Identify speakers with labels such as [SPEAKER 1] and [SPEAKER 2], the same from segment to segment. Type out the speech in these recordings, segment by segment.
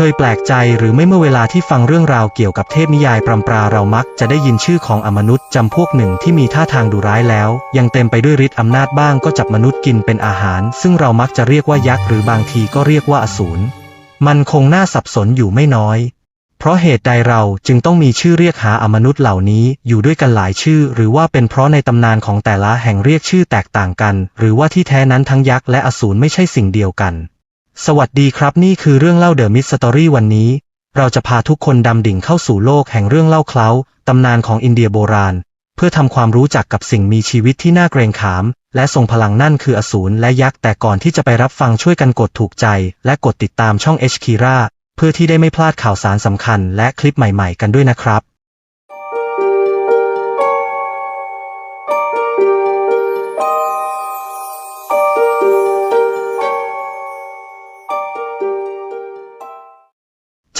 [SPEAKER 1] คยแปลกใจหรือไม่เมื่อเวลาที่ฟังเรื่องราวเกี่ยวกับเทพนิยายปรำปราเรามักจะได้ยินชื่อของอมนุษย์จำพวกหนึ่งที่มีท่าทางดุร้ายแล้ว ยังเต็มไปด้วยฤทธิ์อำนาจบ้างก็จับมนุษย์กินเป็นอาหาร ซึ่งเรามักจะเรียกว่ายักษ์หรือบางทีก็เรียกว่าอสูรมันคงน่าสับสนอยู่ไม่น้อย เพราะเหตุใดเราจึงต้องมีชื่อเรียกหาอมนุษย์เหล่านี้อยู่ด้วยกันหลายชื่อ หรือว่าเป็นเพราะในตำนานของแต่ละแห่งเรียกชื่อแตกต่างกัน หรือว่าที่แท้นั้นทั้งยักษ์และอสูรไม่ใช่สิ่งเดียวกัน สวัสดีครับนี่คือเรื่องเล่าเดอะมิสตอรี่วันนี้ เราจะพาทุกคนดำดิ่งเข้าสู่โลกแห่งเรื่องเล่าเคล้าตำนานของอินเดียโบราณ เพื่อทำความรู้จักกับสิ่งมีชีวิตที่น่าเกรงขาม และทรงพลังนั่นคืออสูรและยักษ์แต่ก่อนที่จะไปรับฟังช่วยกันกดถูกใจ และกดติดตามช่อง H k i r a เพื่อที่ได้ไม่พลาดข่าวสารสำคัญและคลิปใหม่ๆ กันด้วยนะครับ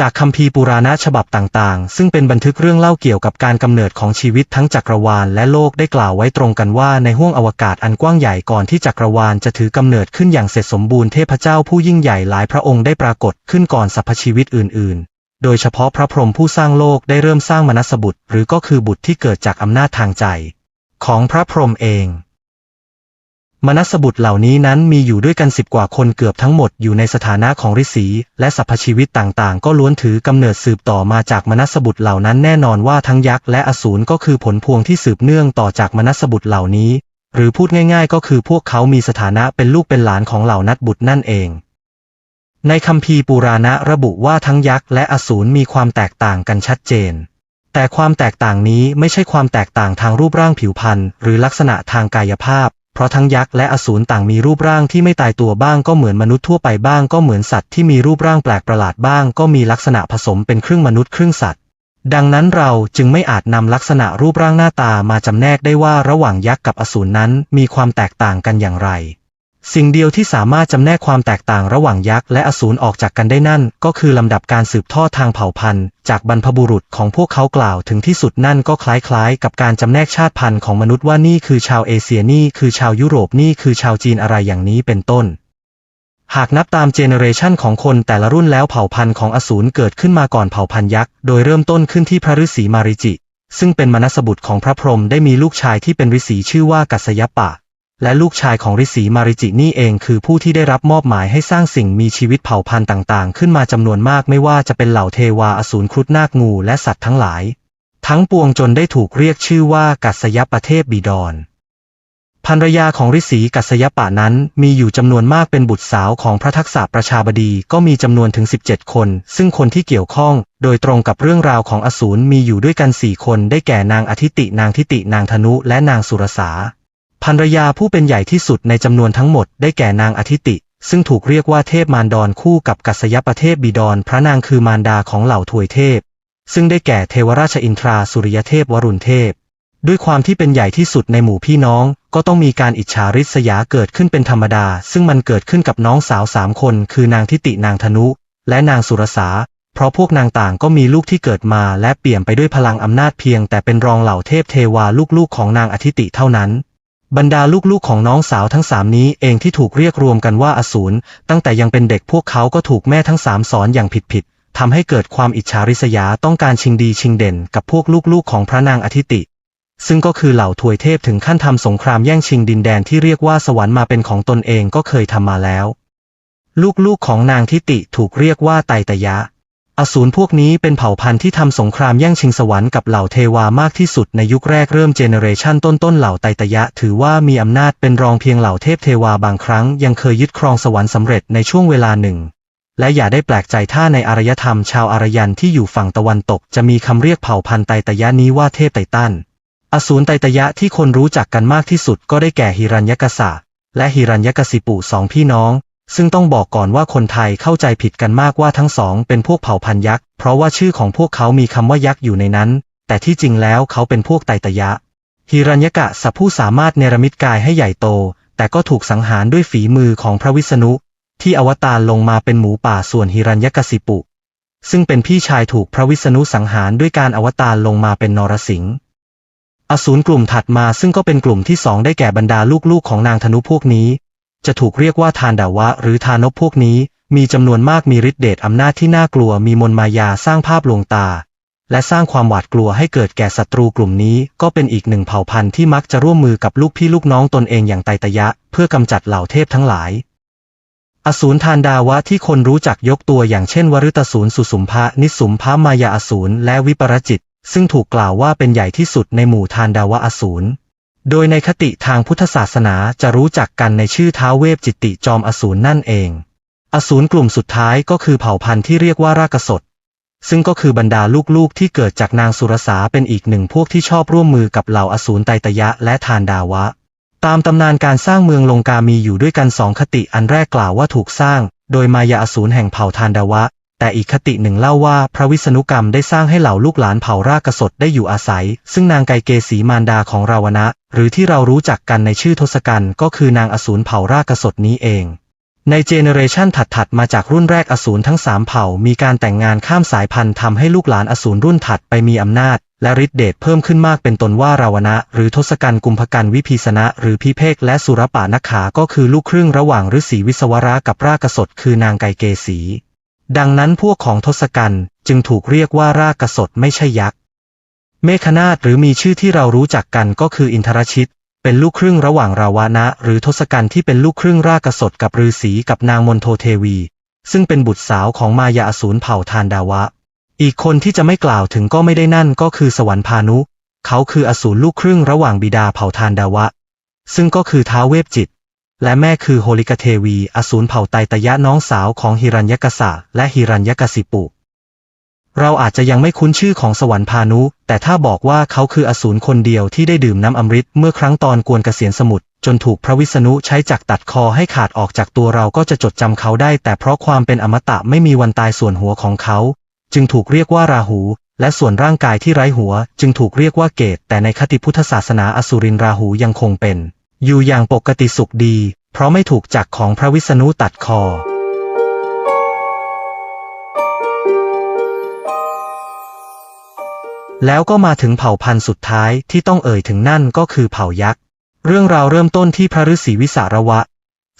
[SPEAKER 1] จากคัมภีร์ปุราณะฉบับต่างๆ ซึ่งเป็นบันทึกเรื่องเล่าเกี่ยวกับการกำเนิดของชีวิตทั้งจักรวาลและโลกได้กล่าวไว้ตรงกันว่าในห้วงอวกาศอันกว้างใหญ่ก่อนที่จักรวาลจะถือกำเนิดขึ้นอย่างเสร็จสมบูรณ์เทพเจ้าผู้ยิ่งใหญ่หลายพระองค์ได้ปรากฏขึ้นก่อนสรรพชีวิตอื่นๆ โดยเฉพาะพระพรหมผู้สร้างโลกได้เริ่มสร้างมนัสบุตร หรือก็คือบุตรที่เกิดจากอำนาจทางใจ ของพระพรหมเอง มนัสบุตรเหล่านี้นั้นมีอยู่ด้วยกันสิบกว่าคนเกือบทั้งหมดอยู่ในสถานะของฤาษีและสรรพชีวิตต่างๆ ก็ล้วนถือกำเนิดสืบต่อมาจากมนัสบุตรเหล่านั้นแน่นอนว่าทั้งยักษ์และอสูรก็คือผลพวงที่สืบเนื่องต่อจากมนัสบุตรเหล่านี้ หรือพูดง่ายๆ ก็คือพวกเขามีสถานะเป็นลูกเป็นหลานของเหล่านัดบุตรนั่นเอง ในคัมภีร์ปุราณะระบุว่าทั้งยักษ์และอสูรมีความแตกต่างกันชัดเจนแต่ความแตกต่างนี้ไม่ใช่ความแตกต่างทางรูปร่างผิวพรรณหรือลักษณะทางกายภาพเพ ราะทั้งยักษ์และอสูรต่างมีรูปร่างที่ไม่ตายตัวบ้างก็เหมือนมนุษย์ทั่วไปบ้างก็เหมือนสัตว์ที่มีรูปร่างแปลกประหลาดบ้างก็มีลักษณะผสมเป็นครึ่งมนุษย์ครึ่งสัตว์ ดังนั้นเราจึงไม่อาจนำลักษณะรูปร่างหน้าตามาจำแนกได้ว่าระหว่างยักษ์กับอสูรนั้นมีความแตกต่างกันอย่างไร สิ่งเดียวที่สามารถจำแนกความแตกต่างระหว่างยักษ์และอสูรออกจากกันได้นั่น ก็คือลำดับการสืบทอดทางเผ่าพันธุ์ จากบรรพบุรุษของพวกเขากล่าวถึงที่สุดนั่นก็คล้ายๆ กับการจำแนกชาติพันธุ์ของมนุษย์ว่านี่คือชาวเอเชียนี่คือชาวยุโรปนี่คือชาวจีนอะไรอย่างนี้เป็นต้นหากนับตามเจเนเรชันของคนแต่ละรุ่นแล้วเผ่าพันธุ์ของอสูรเกิดขึ้นมาก่อนเผ่าพันธุ์ยักษ์ โดยเริ่มต้นขึ้นที่พระฤาษีมาริจิ ซึ่งเป็นมนัสบุตรของพระพรหมได้มีลูกชายที่เป็นฤาษีชื่อว่ากัสยปะ และลูกชายของฤาษีมาริจินี่เองคือผู้ที่ได้รับมอบหมายให้สร้างสิ่งมีชีวิตเผ่าพันธุ์ต่างๆ ขึ้นมาจำนวนมากไม่ว่าจะเป็นเหล่าเทวาอสูรครุฑนาคงูและสัตว์ทั้งหลาย ทั้งปวงจนได้ถูกเรียกชื่อว่ากัสยปะเทพบิดรภรรยาของฤาษีกัสยปะนั้นมีอยู่จำนวนมากเป็นบุตรสาวของพระทักษะประชาบดีก็มีจำนวนถึง 17 คน ซึ่งคนที่เกี่ยวข้อง โดยตรงกับเรื่องราวของอสูรมีอยู่ด้วยกันสี่คนได้แก่นางอธิตินางทิตินางธนุและนางสุรสา ภรรยาผู้เป็นใหญ่ที่สุดในจำนวนทั้งหมดได้แก่นางอธิติ ซึ่งถูกเรียกว่าเทพมารดรคู่กับกัสยปะเทพบิดรพระนางคือมารดาของเหล่าทวยเทพ ซึ่งได้แก่เทวราชอินทราสุริยเทพวรุณเทพ ด้วยความที่เป็นใหญ่ที่สุดในหมู่พี่น้อง ก็ต้องมีการอิจฉาริษยาเกิดขึ้นเป็นธรรมดา ซึ่งมันเกิดขึ้นกับน้องสาวสามคน คือนางทิตินางธนุ และนางสุรสาเพราะพวกนางต่างก็มีลูกที่เกิดมาและเปี่ยมไปด้วยพลังอำนาจเพียง แต่เป็นรองเหล่าเทพเทวาลูกๆของนางอธิติเท่านั้น บรรดาลูกๆของน้องสาวทั้งสามนี้เองที่ถูกเรียกรวมกันว่าอสูรตั้งแต่ยังเป็นเด็กพวกเขาก็ถูกแม่ทั้งสามสอนอย่างผิดๆทำให้เกิดความอิจฉาริษยาต้องการชิงดีชิงเด่นกับพวกลูกๆของพระนางอธิติ ซึ่งก็คือเหล่าทวยเทพถึงขั้นทำสงครามแย่งชิงดินแดนที่เรียกว่าสวรรค์มาเป็นของตนเองก็เคยทำมาแล้ว ลูกๆของนางทิติถูกเรียกว่าไตตยะ อสูรพวกนี้เป็นเผ่าพันธุ์ที่ทำสงครามแย่งชิงสวรรค์กับเหล่าเทวามากที่สุดในยุคแรกเริ่มเจเนเรชันต้นๆเหล่าไตตยะ ถือว่ามีอำนาจเป็นรองเพียงเหล่าเทพเทวาบางครั้ง ยังเคยยึดครองสวรรค์สำเร็จในช่วงเวลาหนึ่ง และอย่าได้แปลกใจถ้าในอารยธรรมชาวอารยันที่อยู่ฝั่งตะวันตก จะมีคำเรียกเผ่าพันธุ์ไตตยะนี้ว่าเทพไตตันอสูรไตตยะที่คนรู้จักกันมากที่สุดก็ได้แก่หิรัญยกษะและหิรัญยกสิปุสองพี่น้อง ซึ่งต้องบอกก่อนว่าคนไทยเข้าใจผิดกันมากว่าทั้งสองเป็นพวกเผ่าพันยักษ์ เพราะว่าชื่อของพวกเขามีคำว่ายักษ์อยู่ในนั้น แต่ที่จริงแล้วเขาเป็นพวกไตตยะหิรัญยกะสัพผู้สามารถเนรมิตกายให้ใหญ่โต แต่ก็ถูกสังหารด้วยฝีมือของพระวิษณุ ที่อวตารลงมาเป็นหมูป่าส่วนหิรัญยกสิปุ ซึ่งเป็นพี่ชายถูกพระวิษณุสังหารด้วยการอวตารลงมาเป็นนรสิงห์อสูรกลุ่มถัดมาซึ่งก็เป็นกลุ่มที่สองได้แก่บรรดาลูกๆของนางธนุพวกนี้ จะถูกเรียกว่าทานดาวะ หรือทานบพวกนี้ มีจำนวนมากมีฤทธิเดชอำนาจที่น่ากลัวมีมนมายาสร้างภาพลวงตา และสร้างความหวาดกลัวให้เกิดแก่ศัตรูกลุ่มนี้ ก็เป็นอีกหนึ่งเผ่าพันธุ์ที่มักจะร่วมมือกับลูกพี่ลูกน้องตนเองอย่างไตตยะ เพื่อกำจัดเหล่าเทพทั้งหลาย อสูรทานดาวะที่คนรู้จักยกตัวอย่างเช่น วรุตสูรสุสุมพะนิสุมพะมายาอสูรและวิปรจิต ซึ่งถูกกล่าวว่าเป็นใหญ่ที่สุดในหมู่ทานดาวะอสูร โดยในคติทางพุทธศาสนาจะรู้จักกันในชื่อท้าวเวฟจิตติจอมอสูรนั่นเอง อสูรกลุ่มสุดท้ายก็คือเผ่าพันธุ์ที่เรียกว่ารากสดซึ่งก็คือบรรดาลูกๆที่เกิดจากนางสุรสาเป็นอีกหนึ่งพวกที่ชอบร่วมมือกับเหล่าอสูรไตตยะและทานดาวะ ตามตำนานการสร้างเมืองลงกามีอยู่ด้วยกันสองคติอันแรกกล่าวว่าถูกสร้าง โดยมายาอสูรแห่งเผ่าทานดาวะ แต่อีกคติหนึ่งเล่าว่าพระวิษณุกรรมได้สร้างให้เหล่าลูกหลานเผ่ารากสดได้อยู่อาศัย ซึ่งนางไกเกสีมารดาของราวนะหรือที่เรารู้จักกันในชื่อทศกัณฐ์ก็คือนางอสูรเผ่ารากสดนี้เองในเจเนเรชันถัดๆ มาจากรุ่นแรกอสูรทั้งสามเผ่า มีการแต่งงานข้ามสายพันธุ์ทำให้ลูกหลานอสูรรุ่นถัดไปมีอำนาจ และฤทธิเดชเพิ่มขึ้นมากเป็นตนว่าราวนะหรือทศกัณฐ์กุมภกันวิพีสนะ หรือพิเภกและสุรปานักขาก็คือลูกครึ่งระหว่างฤาษีวิศวระกับรากสดคือนางไกเกสี ดังนั้นพวกของทศกัณฐ์จึงถูกเรียกว่ารากสดไม่ใช่ยักษ์ เมฆนาถหรือมีชื่อที่เรารู้จักกันก็คืออินทรชิต เป็นลูกครึ่งระหว่างราวานะ หรือทศกัณฐ์ที่เป็นลูกครึ่งรากสดกับฤาษีกับนางมนโทเทวี ซึ่งเป็นบุตรสาวของมายาอสูรเผ่าทานดาวะ อีกคนที่จะไม่กล่าวถึงก็ไม่ได้นั่นก็คือสวรรพานุ เขาคืออสูรลูกครึ่งระหว่างบิดาเผ่าทานดาวะ ซึ่งก็คือท้าวเวปจิต และแม่คือโฮลิกเทวี อสูรเผ่าไตตยะน้องสาวของฮิรัญยกษะและฮิรัญยกสิปุ เราอาจจะยังไม่คุ้นชื่อของสวรรพานุ แต่ถ้าบอกว่าเขาคืออสูรคนเดียวที่ได้ดื่มน้ำอมฤตเมื่อครั้งตอนกวนเกษียณสมุทรจนถูกพระวิษณุใช้จักรตัดคอให้ขาดออกจากตัวเราก็จะจดจำเขาได้ แต่เพราะความเป็นอมตะไม่มีวันตายส่วนหัวของเขา จึงถูกเรียกว่าราหูและส่วนร่างกายที่ไร้หัว จึงถูกเรียกว่าเกต แต่ในคติพุทธศาสนาอสุรินราหูยังคงเป็น อยู่อย่างปกติสุขดี เพราะไม่ถูกจักของพระวิษณุตัดคอ แล้วก็มาถึงเผ่าพันธุ์สุดท้ายที่ต้องเอ่ยถึงนั่นก็คือเผ่ายักษ์ เรื่องราวเริ่มต้นที่พระฤาษีวิสารวะ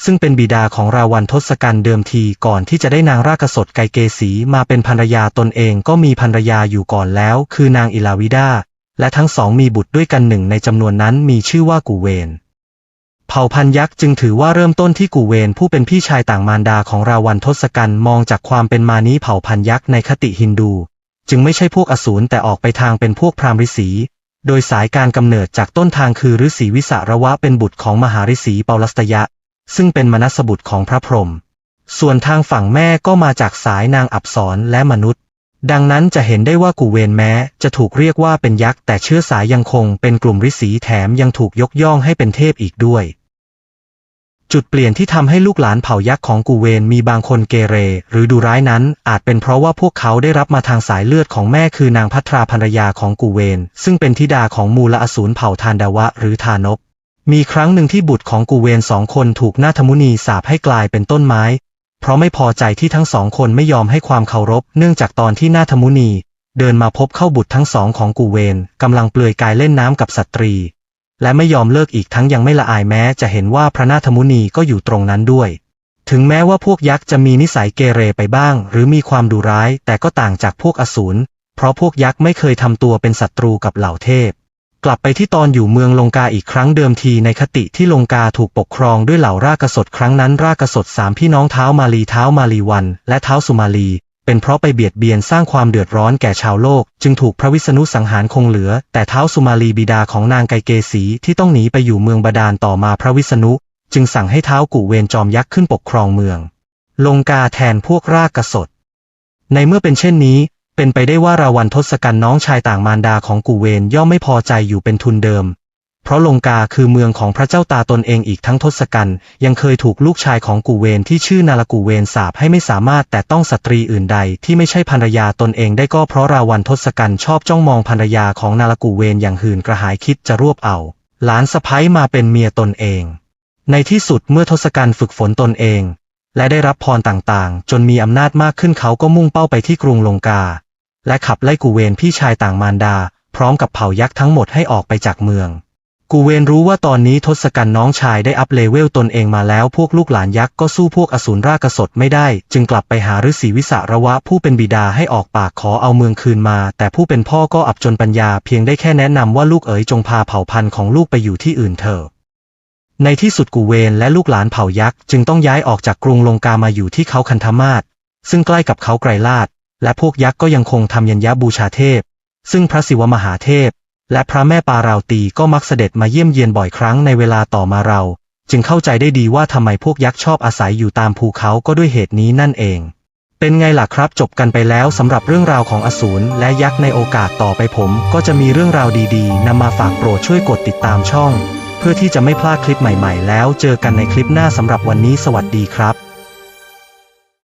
[SPEAKER 1] ซึ่งเป็นบิดาของราวันทศกัณฐ์เดิมทีก่อนที่จะได้นางราชสดไกเกสีมาเป็นภรรยาตนเองก็มีภรรยาอยู่ก่อนแล้ว คือนางอิลาวิดาและทั้งสองมีบุตรด้วยกันหนึ่งในจำนวนนั้นมีชื่อว่ากูเวน เผ่าพันธุ์ยักษ์จึงถือว่าเริ่มต้นที่กูเวนผู้เป็นพี่ชายต่างมารดาของราวันทศกัณฐ์มองจากความเป็นมานี้เผ่าพันธุ์ยักษ์ในคติฮินดู จึงไม่ใช่พวกอสูรแต่ออกไปทางเป็นพวกพราหมณ์ฤาษีโดยสายการกำเนิดจากต้นทางคือฤาษีวิสารวะเป็นบุตรของมหาฤาษีเปาลัสตยะ ซึ่งเป็นมนัสบุตรของพระพรหมส่วนทางฝั่งแม่ก็มาจากสายนางอับสรและมนุษย์ ดังนั้นจะเห็นได้ว่ากูเวนแม้ จะถูกเรียกว่าเป็นยักษ์แต่เชื้อสายยังคงเป็นกลุ่มฤาษีแถมยังถูกยกย่องให้เป็นเทพอีกด้วย จุดเปลี่ยนที่ทำให้ลูกหลานเผ่ายักษ์ของกูเวนมีบางคนเกเร หรือดูร้ายนั้น อาจเป็นเพราะว่าพวกเขาได้รับมาทางสายเลือดของแม่คือนางพัทราภรรยาของกูเวน ซึ่งเป็นธิดาของมูลอสูรเผ่าทานดาวะหรือทานบมีครั้งหนึ่งที่บุตรของกูเวนสองคนถูกนาธมุนีสาปให้กลายเป็นต้นไม้ เพราะไม่พอใจที่ทั้งสองคนไม่ยอมให้ความเคารพ เนื่องจากตอนที่นาธมุนี เดินมาพบเข้าบุตรทั้งสองของกูเวนกำลังเปลือยกายเล่นน้ำกับสตรี และไม่ยอมเลิกอีกทั้งยังไม่ละอายแม้จะเห็นว่าพระนาธมุนีก็อยู่ตรงนั้นด้วย ถึงแม้ว่าพวกยักษ์จะมีนิสัยเกเรไปบ้าง หรือมีความดุร้าย แต่ก็ต่างจากพวกอสูร เพราะพวกยักษ์ไม่เคยทำตัวเป็นศัตรูกับเหล่าเทพ กลับไปที่ตอนอยู่เมืองลงกาอีกครั้งเดิมทีในคติที่ลงกาถูกปกครองด้วยเหล่ารากสดครั้งนั้นรากสดสามพี่น้องเท้ามาลีเท้ามาลีวัน และเท้าสุมาลี เป็นเพราะไปเบียดเบียนสร้างความเดือดร้อนแก่ชาวโลก จึงถูกพระวิษณุสังหารคงเหลือ แต่เท้าสุมาลีบิดาของนางไกเกสีที่ต้องหนีไปอยู่เมืองบาดาลต่อมาพระวิษณุ จึงสั่งให้เท้ากุเวนจอมยักษ์ขึ้นปกครองเมือง ลงกาแทนพวกรากสดในเมื่อเป็นเช่นนี้ เป็นไปได้ว่าราวันทศกัณฐ์น้องชายต่างมารดาของกูเวนย่อมไม่พอใจอยู่เป็นทุนเดิม เพราะลงกาคือเมืองของพระเจ้าตาตนเองอีกทั้งทศกัณฐ์ยังเคยถูกลูกชายของกูเวนที่ชื่อนาลกูเวนสาปให้ไม่สามารถแต่ต้องสตรีอื่นใดที่ไม่ใช่ภรรยาตนเองได้ก็เพราะราวันทศกัณฐ์ชอบจ้องมองภรรยาของนาลกูเวนอย่างหื่นกระหายคิดจะรวบเอา หลานสะพ้ยมาเป็นเมียตนเอง ในที่สุดเมื่อทศกัณฐ์ฝึกฝนตนเอง และได้รับพรต่างๆ จนมีอำนาจมากขึ้นเขาก็มุ่งเป้าไปที่กรุงลงกา และขับไล่กูเวนพี่ชายต่างมารดา พร้อมกับเผ่ายักษ์ทั้งหมดให้ออกไปจากเมือง กูเวนรู้ว่าตอนนี้ทศกัณฐ์น้องชายได้อัพเลเวลตนเองมาแล้วพวกลูกหลานยักษ์ก็สู้พวกอสูรรากสดไม่ได้ จึงกลับไปหาฤาษีวิสาระวะผู้เป็นบิดาให้ออกปากขอเอาเมืองคืนมา แต่ผู้เป็นพ่อก็อับจนปัญญาเพียงได้แค่แนะนำว่าลูกเอ๋ยจงพาเผ่าพันธุ์ของลูกไปอยู่ที่อื่นเถอะในที่สุดกูเวนและลูกหลานเผ่ายักษ์จึงต้องย้ายออกจากกรุงลงกามาอยู่ที่เขาคันธมาศซึ่งใกล้กับเขาไกรลาดและพวกยักษ์ก็ยังคงทำยัญญาบูชาเทพ ซึ่งพระศิวมหาเทพ และพระแม่ปาราวตีก็มักเสด็จมาเยี่ยมเยียนบ่อยครั้งในเวลาต่อมาเรา จึงเข้าใจได้ดีว่าทำไมพวกยักษ์ชอบอาศัยอยู่ตามภูเขาก็ด้วยเหตุนี้นั่นเอง เป็นไงล่ะครับจบกันไปแล้วสำหรับเรื่องราวของอสูรและยักษ์ในโอกาสต่อไปผม ก็จะมีเรื่องราวดีๆนำมาฝากโปรดช่วยกดติดตามช่อง เพื่อที่จะไม่พลาดคลิปใหม่ ๆ แล้วเจอกันในคลิปหน้าสำหรับวันนี้สวัสดีครับ